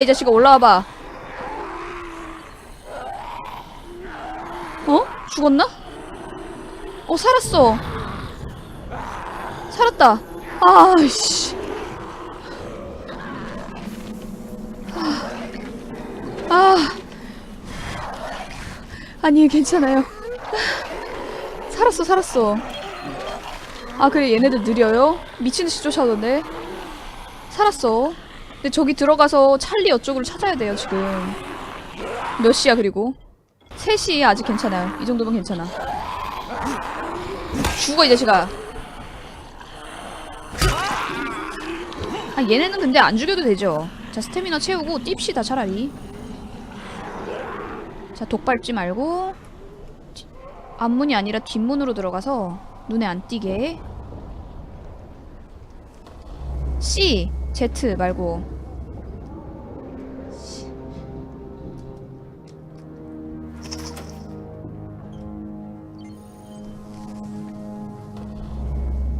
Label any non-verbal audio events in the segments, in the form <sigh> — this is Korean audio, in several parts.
이 자식아 올라와봐. 어? 죽었나? 어 살았어. 살았다. 아씨. 아. 아니 괜찮아요. 살았어 살았어. 아 그래 얘네들 느려요? 미친듯이 쫓아오던데. 살았어. 근데 저기 들어가서 찰리 이쪽으로 찾아야 돼요 지금. 몇 시야 그리고? 3시 아직 괜찮아요. 이 정도면 괜찮아. 죽어 이 자식아. 아 얘네는 근데 안 죽여도 되죠. 자 스태미너 채우고 띨시다 차라리. 자 독 밟지 말고 뒤- 앞문이 아니라 뒷문으로 들어가서 눈에 안 띄게. C Z 말고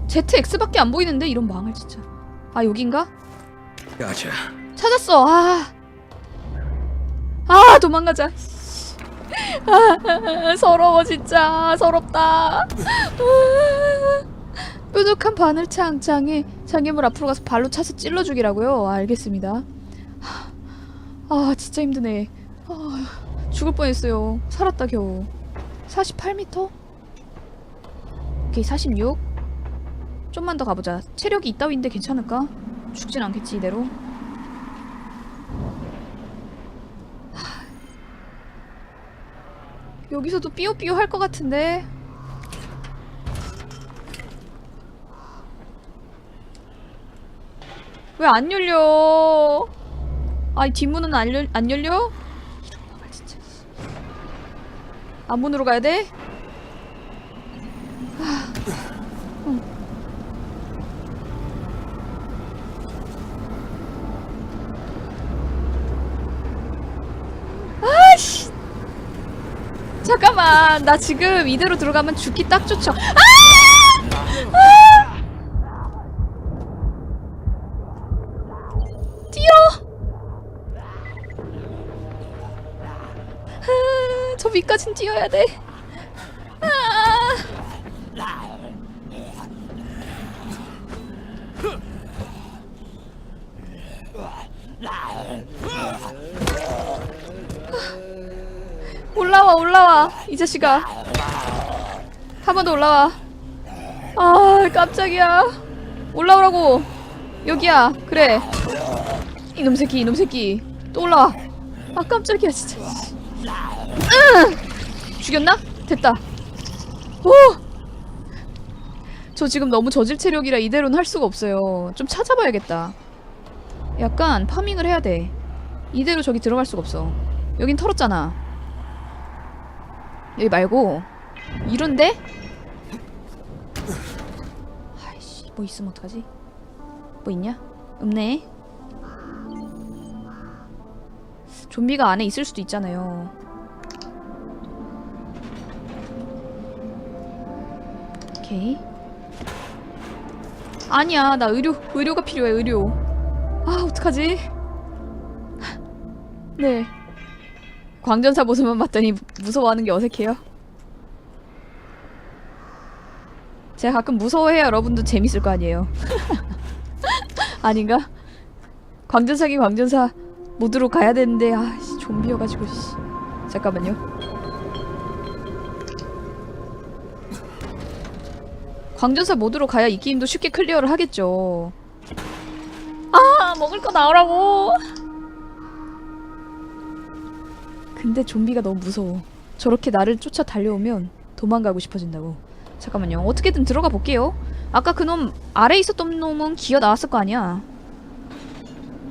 ZX밖에 안 보이는데 이런 망할 진짜. 아 여긴가? Gotcha. 찾았어. 아. 아, 도망가자. 아, 서러워 진짜. 서럽다. 아, 뾰족한 바늘창 장에 장애물 앞으로 가서 발로 차서 찔러 죽이라고요. 아, 알겠습니다. 아, 진짜 힘드네. 아, 죽을 뻔했어요. 살았다 겨우. 48m? 오케이, 46. 좀만 더 가보자. 체력이 이따위인데 괜찮을까? 죽진 않겠지 이대로. 하, 여기서도 삐요삐요 할것 같은데. 왜 안 열려? 아이 뒷문은 안, 열, 안 열려? 진짜. 앞문으로 가야 돼? 아씨. 잠깐만, 나 지금 이대로 들어가면 죽기 딱 좋죠. 아! 위까진 뛰어야 돼. 아! 올라와 올라와 이 자식아. 한 번 더 올라와. 아 깜짝이야. 올라오라고. 여기야. 그래. 이놈 새끼 이놈 새끼. 또 올라와. 아 깜짝이야 진짜. 으! 죽였나? 됐다. 오 저 지금 너무 저질 체력이라 이대로는 할 수가 없어요. 좀 찾아봐야겠다. 약간 파밍을 해야 돼. 이대로 저기 들어갈 수가 없어. 여긴 털었잖아. 여기 말고. 이런데? 아이씨 뭐 있으면 어떡하지? 뭐 있냐? 없네. 좀비가 안에 있을 수도 있잖아요 오케이 아니야 나 의료 의료가 필요해 의료 아 어떡하지? 네 광전사 모습만 봤더니 무서워하는 게 어색해요. 제가 가끔 무서워해야 여러분도 재밌을 거 아니에요. <laughs> 아닌가? 광전사기 광전사 모드로 가야 되는데 아씨 좀비여가지고 씨. 잠깐만요. 광전사 모드로 가야 이 게임도 쉽게 클리어를 하겠죠. 아 먹을 거 나오라고. 근데 좀비가 너무 무서워. 저렇게 나를 쫓아 달려오면 도망가고 싶어진다고. 잠깐만요. 어떻게든 들어가 볼게요. 아까 그놈 아래 있었던 놈은 기어 나왔을 거 아니야.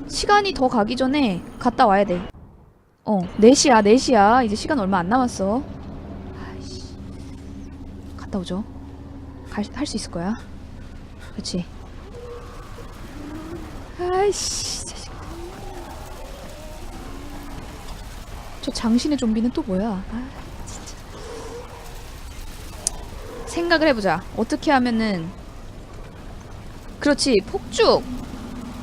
시간이 더 가기 전에 갔다 와야 돼. 어, 4시야, 4시야. 이제 시간 얼마 안 남았어. 아이씨. 갔다 오죠. 할 수 있을 거야. 그렇지. 아이씨. 자식. 저 장신의 좀비는 또 뭐야? 아, 진짜. 생각을 해보자. 어떻게 하면은 그렇지 폭죽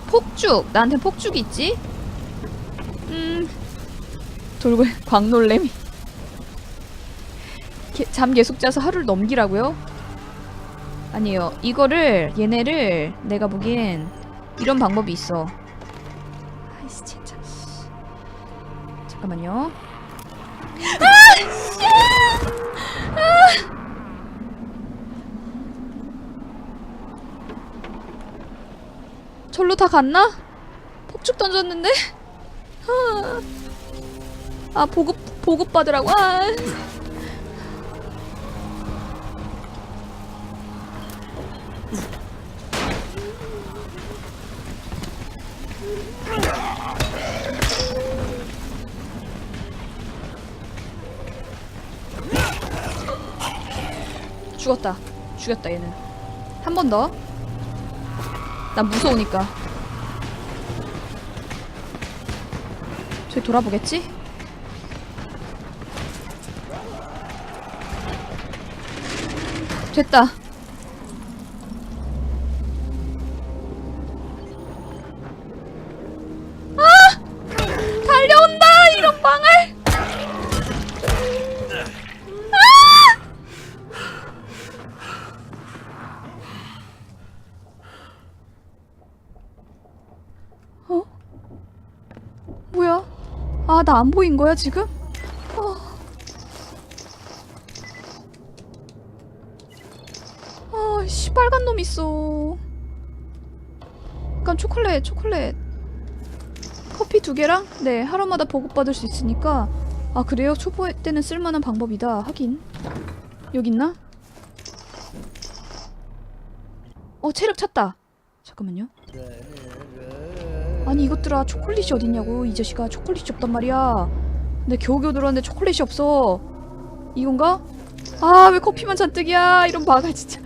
폭죽 나한테 폭죽이 있지? 음. 돌고 <laughs> 광놀래미. 게- 잠 계속 자서 하루를 넘기라고요? 아니에요. 이거를 얘네를 내가 보기엔 이런 방법이 있어. 아이씨 진짜. 씨. 잠깐만요. 절로 다 갔나? 폭죽 던졌는데? 아, 아 보급 보급 받으라고. 아. 죽었다. 죽였다 얘는. 한 번 더. 난 무서우니까. 저기 돌아보겠지? 됐다. 안 보인 거야, 지금? 어. 아, 씨, 빨간 놈 있어. 약간 초콜릿, 초콜릿. 커피 두 개랑? 네, 하루마다 보급받을 수 있으니까. 아, 그래요? 초보 때는 쓸만한 방법이다. 하긴. 여기 있나? 어, 체력 찼다. 잠깐만요. 아니 이것들아 초콜릿이 어딨냐고. 이 자식아 초콜릿이 없단 말이야. 근데 겨우겨우 들어왔는데 초콜릿이 없어. 이건가? 아 왜 커피만 잔뜩이야. 이런 바가 진짜.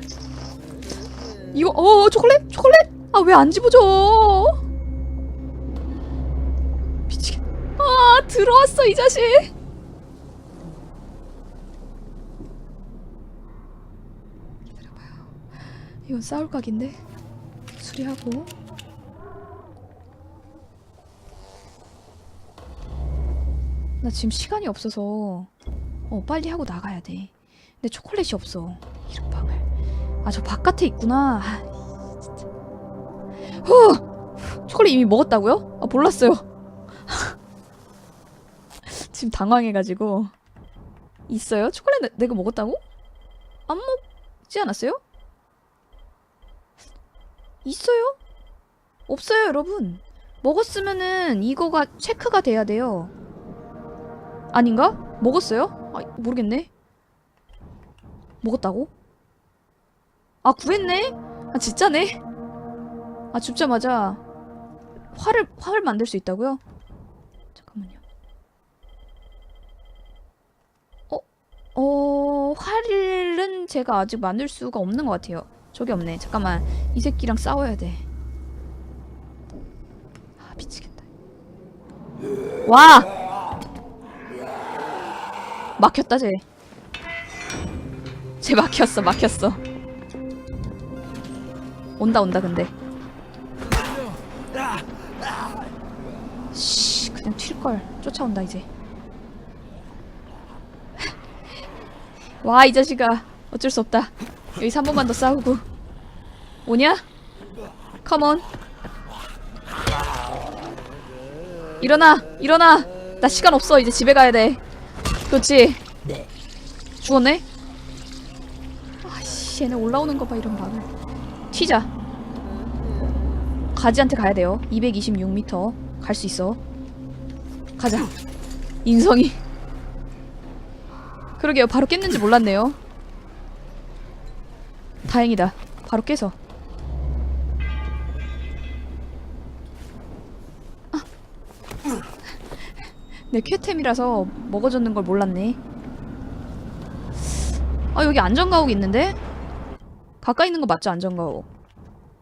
이거 어 초콜릿? 초콜릿? 아 왜 안 집어줘? 미치겠. 아 들어왔어 이 자식. 기다려봐요. 이건 싸울 각인데. 수리하고 나 지금 시간이 없어서 어 빨리 하고 나가야 돼. 근데 초콜릿이 없어. 이런 방을. 아 저 바깥에 있구나. 아, 진짜. 후! 초콜릿 이미 먹었다고요? 아 몰랐어요. <laughs> 지금 당황해가지고 있어요? 초콜릿 내, 내가 먹었다고? 안 먹지 않았어요? 있어요? 없어요 여러분. 먹었으면은 이거가 체크가 돼야 돼요. 아닌가? 먹었어요? 아, 모르겠네. 먹었다고? 아, 구했네? 아, 진짜네? 아, 줍자마자 활을, 활을 만들 수 있다고요? 잠깐만요. 어, 어, 활은 제가 아직 만들 수가 없는 것 같아요. 저기 없네. 잠깐만. 이 새끼랑 싸워야 돼. 아, 미치겠다. 와! 막혔다 쟤. 쟤 막혔어 막혔어. 온다 온다 근데. 씨 그냥 튈 걸. 쫓아온다 이제. 와 이 자식아 어쩔 수 없다. 여기서 한 번만 더 싸우고. 오냐? 컴온. 일어나 일어나. 나 시간 없어 이제 집에 가야 돼. 그렇지. 죽었네. 아씨, 얘네 올라오는 거 봐 이런 방을. 튀자. 가지한테 가야 돼요. 226m 갈 수 있어. 가자. 인성이. 그러게요. 바로 깼는지 몰랐네요. 다행이다. 바로 깨서. 내 쾌템이라서 먹어줬는 걸 몰랐네. 아 여기 안전가옥 있는데? 가까이 있는 거 맞죠 안전가옥?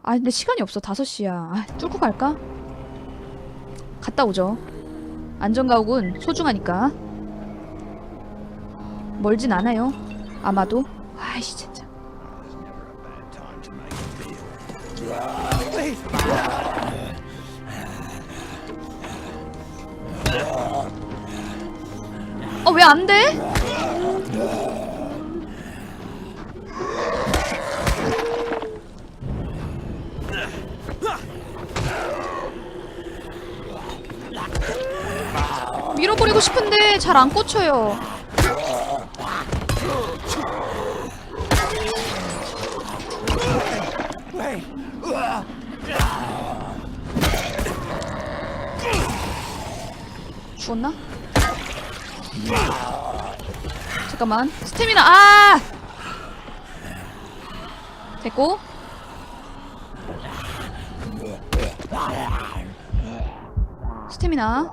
아 근데 시간이 없어 5시야. 아 뚫고 갈까? 갔다 오죠. 안전가옥은 소중하니까. 멀진 않아요. 아마도. 아이씨 진짜. 어왜안 돼? 밀어버리고 싶은데 잘 안 꽂혀요. 잠깐만 스태미나 아 됐고 스태미나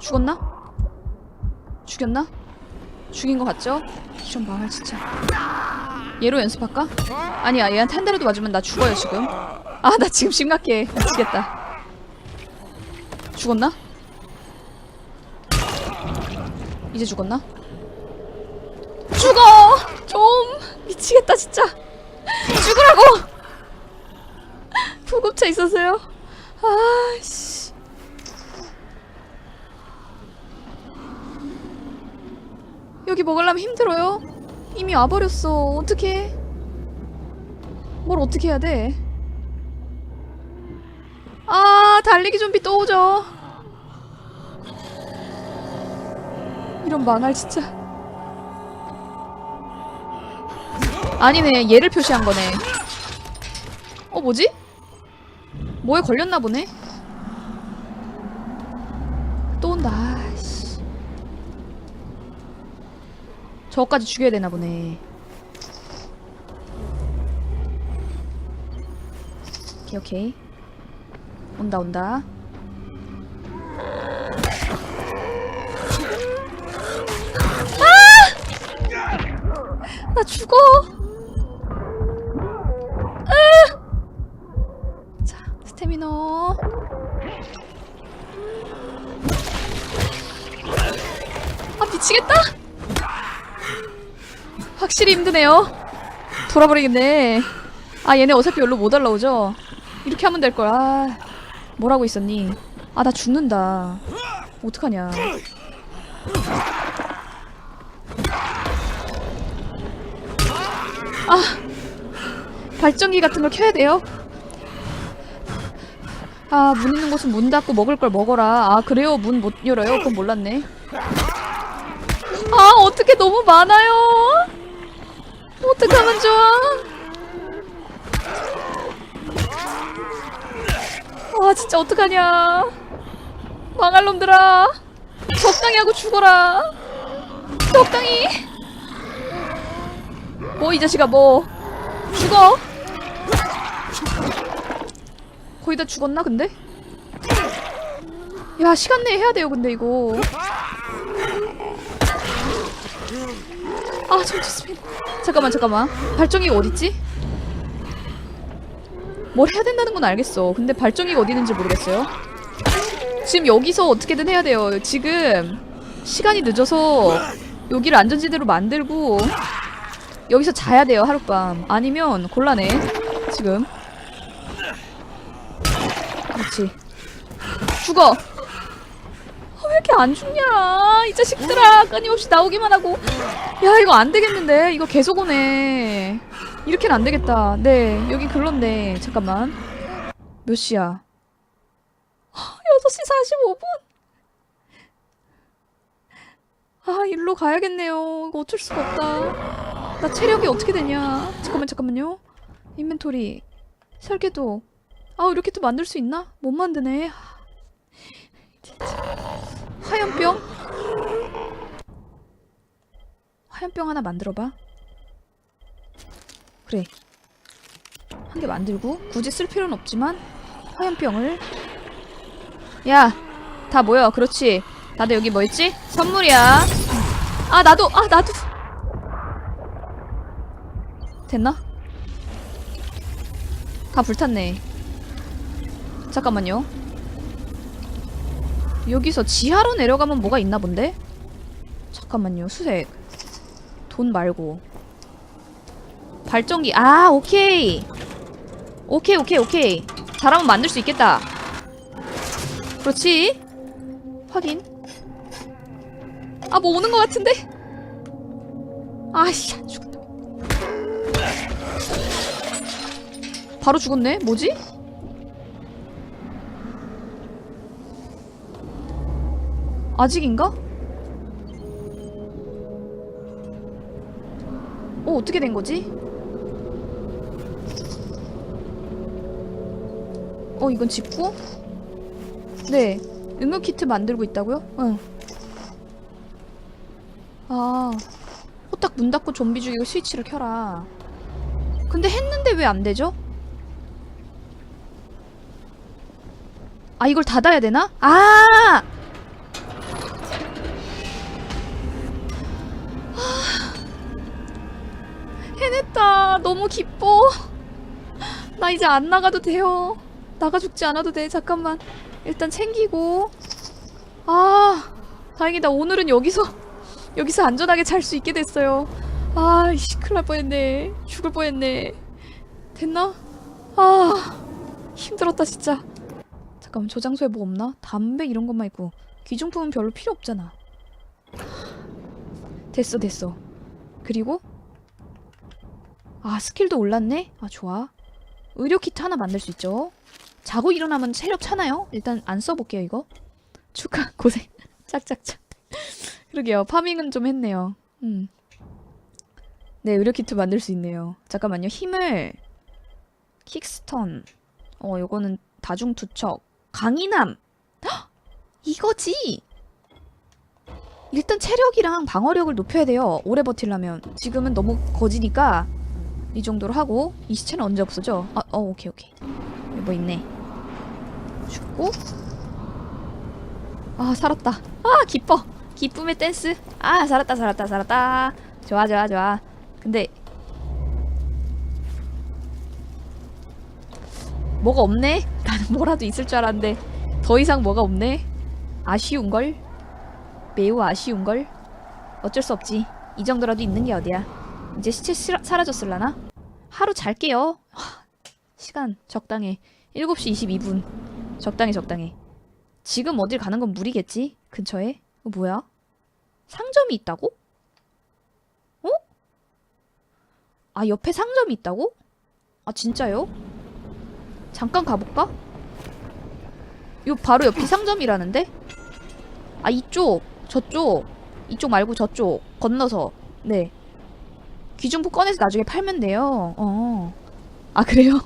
죽었나? 죽였나? 죽인 것 같죠? 이런 망할 진짜 얘로 연습할까? 아니야 얘한테 한 대라도 맞으면 나 죽어요 지금 아 나 지금 심각해 미치겠다 죽었나? 이제 죽었나? 죽어! 좀 미치겠다 진짜 죽으라고! 구급차 있었어요? 아씨 여기 먹으려면 힘들어요? 이미 와버렸어 어떡해 뭘 어떻게 해야 돼? 아 달리기 좀비 또 오죠 이런 망할 진짜. 아니네 얘를 표시한 거네. 어 뭐지? 뭐에 걸렸나 보네? 또 온다 아이씨. 저거까지 죽여야 되나 보네. 오케이 오케이. 온다 온다 스태미너. 아, 미치겠다. 확실히 힘드네요. 돌아버리겠네. 아, 얘네 어차피 여기로 못 올라오죠? 이렇게 하면 될 거야. 아, 뭐라고 있었니? 아, 나 죽는다. 어떡하냐. 발전기 같은 걸 켜야 돼요. 아, 문 있는 곳은 문 닫고 먹을 걸 먹어라. 아, 그래요? 문 못 열어요? 그건 몰랐네. 아, 어떻게 너무 많아요. 어떡하면 좋아. 아, 진짜 어떡하냐. 망할 놈들아. 적당히 하고 죽어라. 적당히. 뭐, 이 자식아, 뭐. 죽어. 거의 다 죽었나 근데? 야 시간 내에 해야 돼요 근데 이거. 아 전투스피드 잠깐만 잠깐만. 발정기가 어딨지? 뭘 해야 된다는 건 알겠어. 근데 발정기가 어디 있는지 모르겠어요. 지금 여기서 어떻게든 해야 돼요. 지금 시간이 늦어서 여기를 안전지대로 만들고 여기서 자야 돼요 하룻밤. 아니면 곤란해 지금 그렇지 죽어. 아, 왜 이렇게 안 죽냐? 이 자식들아 끊임없이 나오기만 하고. 야 이거 안 되겠는데? 이거 계속 오네. 이렇게는 안 되겠다. 네 여기 글렀네. 잠깐만. 몇 시야? 6시 45분. 아 일로 가야겠네요. 이거 어쩔 수가 없다. 나 체력이 어떻게 되냐? 잠깐만 잠깐만요. 인벤토리 설계도 아 이렇게 또 만들 수 있나? 못 만드네. 화염병? 화염병 하나 만들어봐 그래 한 개 만들고 굳이 쓸 필요는 없지만 화염병을 야 다 모여 그렇지 다들 여기 뭐 있지? 선물이야 아 나도 아 나도 됐나? 다 불탔네 잠깐만요 여기서 지하로 내려가면 뭐가 있나 본데? 잠깐만요 수색 돈 말고 발전기 아 오케이 오케이 오케이 오케이 잘하면 만들 수 있겠다 그렇지 확인 아 뭐 오는 것 같은데? 아씨 안 죽었다. 바로 죽었네. 뭐지? 아직인가? 어 어떻게 된 거지? 어 이건 집고? 네 응급 키트 만들고 있다고요? 응. 아 호딱 문 닫고 좀비 죽이고 스위치를 켜라. 근데 했는데 왜 안 되죠? 아 이걸 닫아야 되나? 아! 너무 기뻐. 나 이제 안 나가도 돼요. 나가 죽지 않아도 돼. 잠깐만. 일단 챙기고. 아, 다행이다. 오늘은 여기서 여기서 안전하게 잘 수 있게 됐어요. 아, 이씨, 큰일 날 뻔했네. 죽을 뻔했네. 됐나? 아, 힘들었다 진짜. 잠깐만 저장소에 뭐 없나? 담배 이런 것만 있고 귀중품은 별로 필요 없잖아. 됐어, 됐어. 그리고 아 스킬도 올랐네? 아 좋아. 의료 키트 하나 만들 수 있죠. 자고 일어나면 체력 차나요? 일단 안 써볼게요 이거. 축하 <laughs> 고생. 짝짝짝 그러게요. 파밍은 좀 했네요. 음. 네 의료 키트 만들 수 있네요. 잠깐만요. 힘을 킥스턴. 어 요거는 다중투척. 강인함. 헉! <gasps> 이거지! 일단 체력이랑 방어력을 높여야 돼요. 오래 버틸려면. 지금은 너무 거지니까 이 정도로 하고 이 시체는 언제 없어져? 아, 어, 오케이, 오케이. 뭐 있네. 죽고. 아, 살았다. 아, 기뻐. 기쁨의 댄스. 아, 살았다, 살았다, 살았다. 좋아, 좋아, 좋아. 근데 뭐가 없네? <laughs> 나는 뭐라도 있을 줄 알았는데 더 이상 뭐가 없네. 아쉬운걸? 매우 아쉬운걸? 어쩔 수 없지. 이 정도라도 있는 게 어디야. 이제 시체 시, 사라졌을라나? 하루 잘게요. 하, 시간 적당해. 7시 22분. 적당해 적당해. 지금 어딜 가는 건 무리겠지? 근처에? 어, 뭐야? 상점이 있다고? 어? 아 옆에 상점이 있다고? 아 진짜요? 잠깐 가볼까? 요 바로 옆이 상점이라는데? 아 이쪽 저쪽 이쪽 말고 저쪽 건너서 네 귀중품 꺼내서 나중에 팔면 돼요. 어. 아 그래요?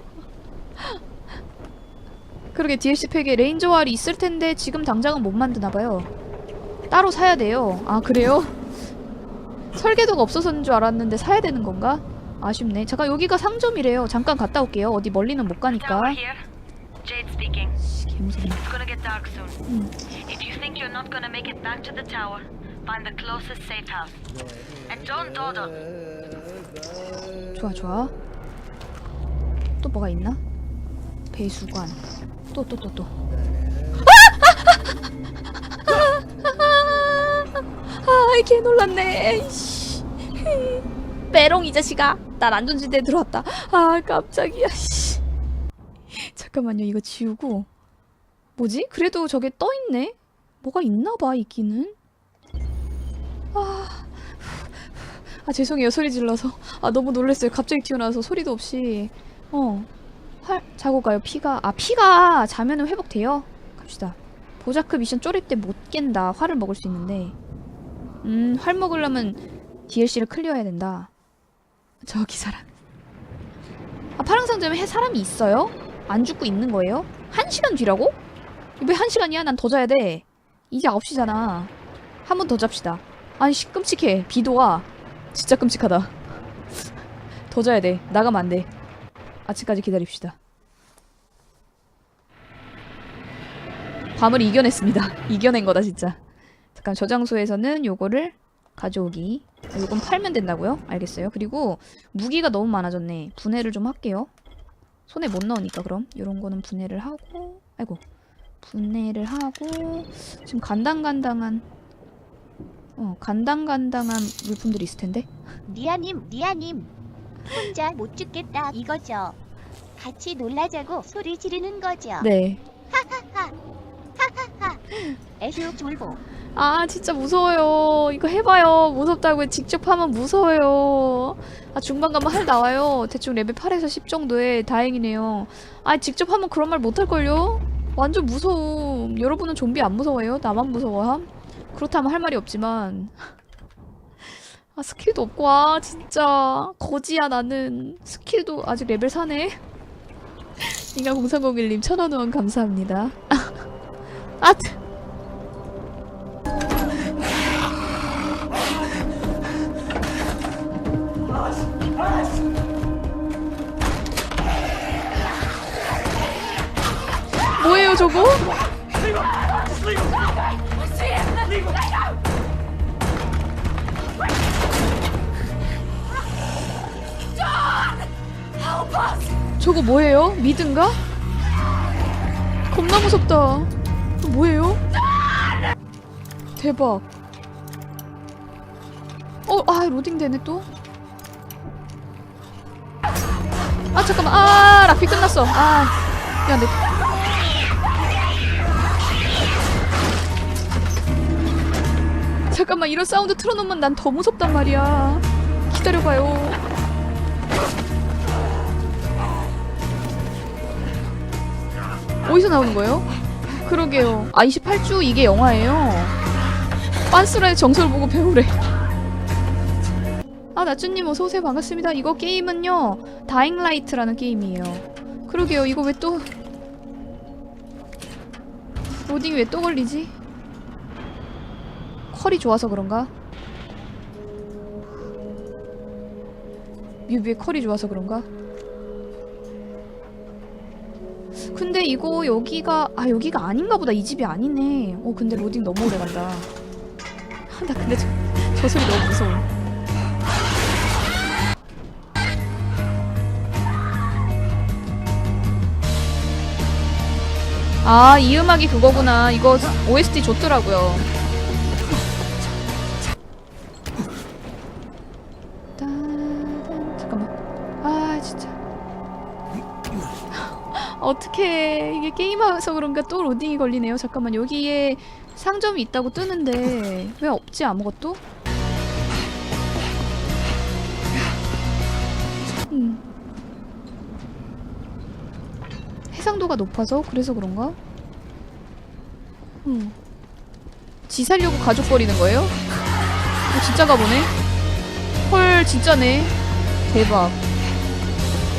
<laughs> 그러게 DLC 팩에 레인저 알이 있을 텐데 지금 당장은 못 만드나 봐요. 따로 사야 돼요. 아 그래요? <laughs> 설계도가 없어서인 줄 알았는데 사야 되는 건가? 아쉽네. 잠깐 여기가 상점이래요. 잠깐 갔다 올게요. 어디 멀리는 못 가니까. Jade speaking. 씨, 개무섭네. It's gonna get dark soon. 음. If you think you're not gonna make it back to the tower, find the closest safe house. And don't dawdle. 좋아 좋아. 또 뭐가 있나? 배수관. 또 또 또 또. 아, 개 놀랐네. 씨. 메롱 이 자식아. 난 안전지대에 들어왔다. 아, 깜짝이야. 씨. 잠깐만요. 이거 지우고. 뭐지? 그래도 저게 떠 있네. 뭐가 있나 봐, 있기는. 아. 아, 죄송해요. 소리 질러서. 아 너무 놀랐어요. 갑자기 튀어나와서 소리도 없이 어 활 자고 가요. 피가 아 피가 자면은 회복돼요. 갑시다. 보자크 미션 쪼릴 때못 깬다. 활을 먹을 수 있는데 음 활 먹으려면 DLC를 클리어해야 된다. 저기 사람. 아 파랑 상점에 해 사람이 있어요? 안 죽고 있는 거예요? 한 시간 뒤라고? 왜 한 시간이야? 난 더 자야 돼. 이제 9시잖아. 한 번 더 잡시다. 아니 씨 끔찍해. 비도 와. 진짜 끔찍하다. 더 자야 돼. 나가면 안 돼. 아침까지 기다립시다. 밤을 이겨냈습니다. <laughs> 이겨낸 거다 진짜. 잠깐 저장소에서는 요거를 가져오기. 아, 요건 팔면 된다고요? 알겠어요. 그리고 무기가 너무 많아졌네. 분해를 좀 할게요. 손에 못 넣으니까 그럼 요런 거는 분해를 하고 아이고 분해를 하고 지금 간당간당한 어 간당간당한 물품들이 있을 텐데 니아님, 니아님. 혼자 못 죽겠다 이거죠. 같이 놀라자고 소리 지르는 거죠. 네 애휴 졸보. 아 진짜 무서워요. 이거 해봐요. 무섭다고 직접 하면 무서워요. 아 중반 가면 할 나와요. 대충 레벨 8에서 10 정도에 다행이네요. 아 직접 하면 그런 말 못할걸요? 완전 무서움. 여러분은 좀비 안 무서워해요? 나만 무서워함? 그렇다면 할 말이 없지만. <laughs> 아 스킬도 없고. 아 진짜. 거지야 나는. 스킬도 아직 레벨 4네. 인간 0301님 천원 후원 감사합니다. <laughs> 아 트- 뭐예요 저거? 저거 뭐예요? 미든가? 겁나 무섭다. 뭐예요? 대박. 어, 아, 로딩 되네 또. 아, 잠깐만. 아, 라피 끝났어. 아, 야, 내. 잠깐만, 이런 사운드 틀어놓으면 난 더 무섭단 말이야. 기다려봐요. 어디서 나오는 거예요? 그러게요. 아, 28주 이게 영화예요. 빤스라의 정서를 보고 배우래. 아, 나쭈님 어서 오세요. 반갑습니다. 이거 게임은요, 다잉라이트라는 게임이에요. 그러게요. 이거 왜 또, 로딩이 왜 또 걸리지? 컬이 좋아서 그런가? 뮤비의 컬이 좋아서 그런가? 근데 이거 여기가 아 여기가 아닌가 보다. 이 집이 아니네. 어 근데 로딩 너무 오래 간다. 아, 나 근데 저, 저 소리 너무 무서워. 아 이 음악이 그거구나. 이거 OST 좋더라고요 어떻게 이게 게임하면서 그런가 또 로딩이 걸리네요. 잠깐만 여기에 상점이 있다고 뜨는데 왜 없지 아무것도? 음. 해상도가 높아서 그래서 그런가? 음. 지 살려고 가족 버리는 거예요? 어, 진짜 가 보네. 헐 진짜네. 대박.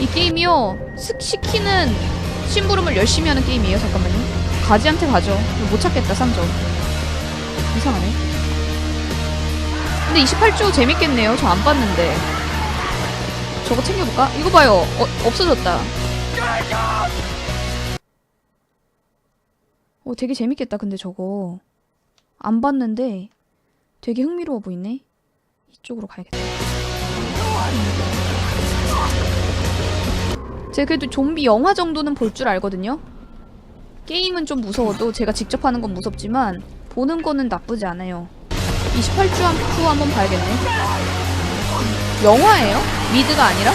이 게임이요 스, 시키는 심부름을 열심히 하는 게임이에요. 잠깐만요. 가지한테 가죠. 못 찾겠다 상점. 이상하네. 근데 28주 재밌겠네요. 저 안 봤는데. 저거 챙겨볼까? 이거 봐요. 어, 없어졌다. 어 되게 재밌겠다 근데 저거. 안 봤는데 되게 흥미로워 보이네. 이쪽으로 가야겠다 제가 그래도 좀비 영화 정도는 볼 줄 알거든요. 게임은 좀 무서워도 제가 직접 하는 건 무섭지만 보는 거는 나쁘지 않아요. 28주 한, 후 한번 봐야겠네. 영화예요? 미드가 아니라?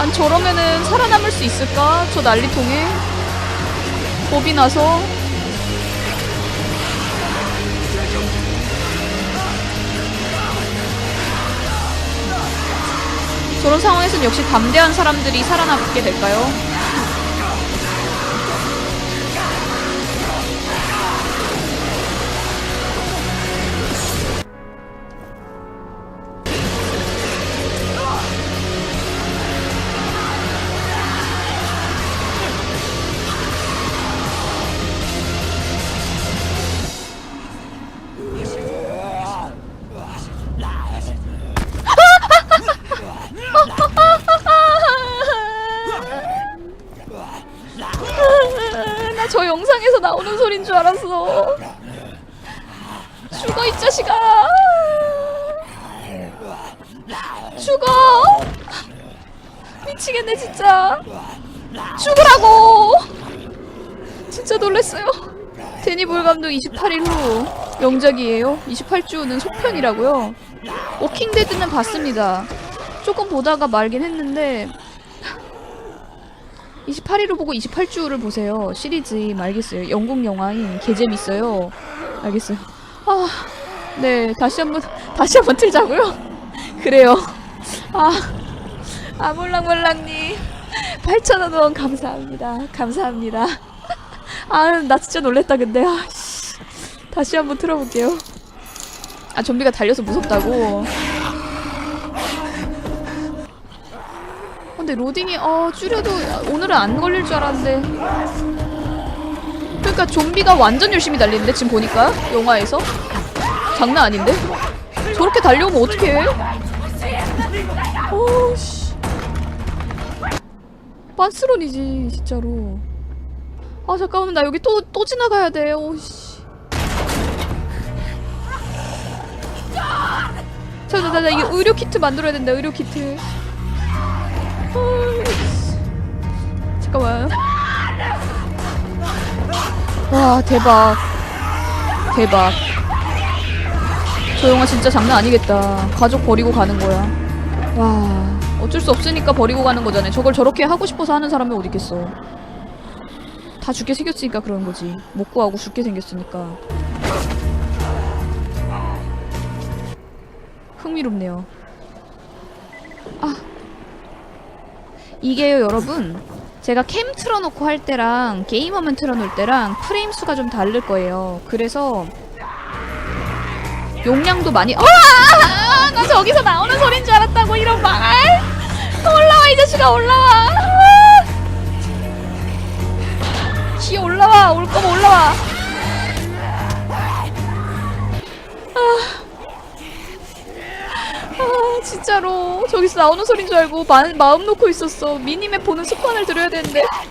난 저러면은 살아남을 수 있을까? 저 난리통에 겁이 나서 저런 상황에선 역시 담대한 사람들이 살아남게 될까요? 28일 후 명작이에요. 28주는 속편이라고요. 워킹데드는 봤습니다. 조금 보다가 말긴 했는데 28일을 보고 28주를 보세요. 시리즈 말겠어요. 영국 영화인 개 재밌어요. 알겠어요. 아, 네 다시 한번 다시 한번 틀자고요. <laughs> 그래요. 아, 아 몰랑몰랑님 8,000원 후원 감사합니다. 감사합니다. <laughs> 아, 나 진짜 놀랬다 근데. 아, 씨. 다시 한번 틀어볼게요. 아, 좀비가 달려서 무섭다고. 근데 로딩이 어 줄여도 오늘은 안 걸릴 줄 알았는데. 그러니까 좀비가 완전 열심히 달리는데 지금 보니까 영화에서 장난 아닌데? 저렇게 달려오면 어떡해? 어씨. 빤스런이지 진짜로. 아 잠깐만 나 여기 또또 지나가야 돼. 오씨. 잠깐 나나 이거 의료 키트 만들어야 된다. 의료 키트. 잠깐만. 와 대박. 대박. 저 영화 진짜 장난 아니겠다. 가족 버리고 가는 거야. 와 어쩔 수 없으니까 버리고 가는 거잖아요. 저걸 저렇게 하고 싶어서 하는 사람이 어디 있겠어. 다 죽게 생겼으니까 그런 거지. 못 구하고 죽게 생겼으니까. 흥미롭네요. 아. 이게요, 여러분. 제가 캠 틀어놓고 할 때랑 게임화면 틀어놓을 때랑 프레임 수가 좀 다를 거예요. 그래서 용량도 많이 어! 아! 나 저기서 나오는 소린 줄 알았다고 이런 말. 올라와 이 자식아 올라와. 아! 기 올라와 올 거면 올라와. 아, 아 진짜로 저기서 나오는 소린 줄 알고 마, 마음 놓고 있었어. 미니맵 보는 습관을 들여야 되는데. 아!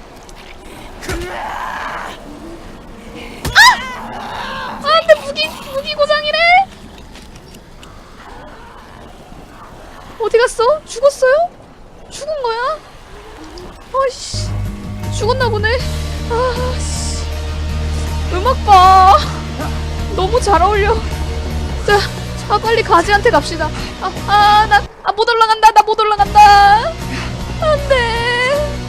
아, 근데 무기 무기 고장이래. 어디 갔어? 죽었어요? 죽은 거야? 아씨 죽었나 보네. 아씨 음악 봐. 너무 잘 어울려. 자, 자 빨리 가지한테 갑시다. 아, 아, 나, 아, 못 올라간다. 나 못 올라간다. 안 돼.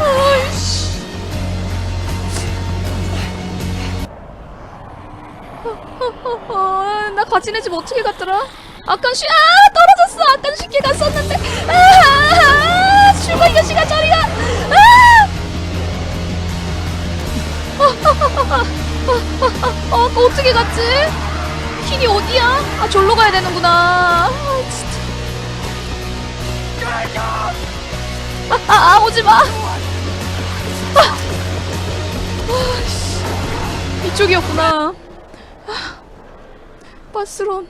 아이씨. 어, 어, 나 가지네 집 어떻게 갔더라? 쉬, 아, 떨어졌어. 아까 쉽게 갔었는데. 아, 아, 아, 죽어, 이 자식아, 저리 가. 아! 어, 아까 어떻게 갔지? 길이 어디야? 아, 절로 가야 되는구나. 아, 진짜. 아, 아, 아 오지 마. 아, 아, 씨. 이쪽이었구나. 아, 바스론.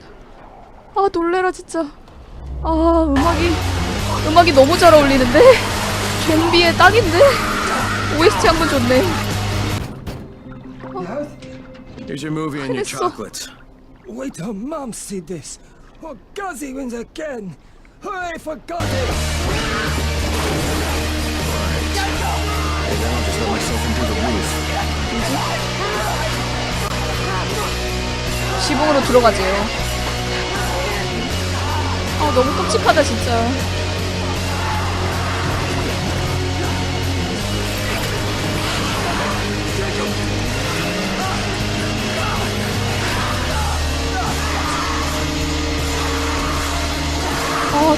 아, 놀래라, 진짜. 아, 음악이, 음악이 너무 잘 어울리는데? 좀비의 딱인데? OST 한번 좋네. Here's your movie and your chocolates. Wait till Mom see this. Oh, Guzzy wins again. Hooray for Guzzy! I'll just let myself into the roof. 지붕으로 들어가재요. 아 너무 끔찍하다 진짜.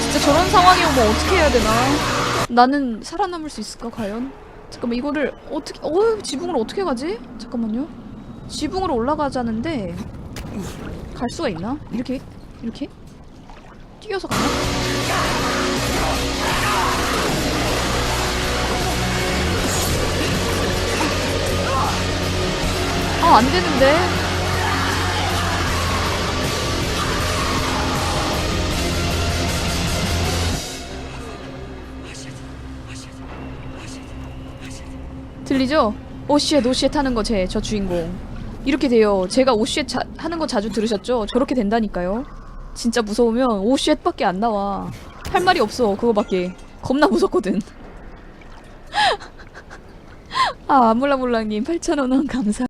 진짜 저런 상황이 오면 어떻게 해야 되나? 나는 살아남을 수 있을까 과연? 잠깐만 이거를 어떻게 어 지붕으로 어떻게 가지? 잠깐만요. 지붕으로 올라가자는데 갈 수가 있나? 이렇게? 이렇게? 뛰어서 가나? 아, 안 되는데. 들리죠? 오시엣 오시엣 하는 거 제 저 주인공. 이렇게 돼요. 제가 오시엣 자, 하는 거 자주 들으셨죠? 저렇게 된다니까요. 진짜 무서우면 오시엣밖에 안 나와. 할 말이 없어 그거밖에. 겁나 무섭거든. <laughs> 아 아몰라몰랑님 8,000원 감사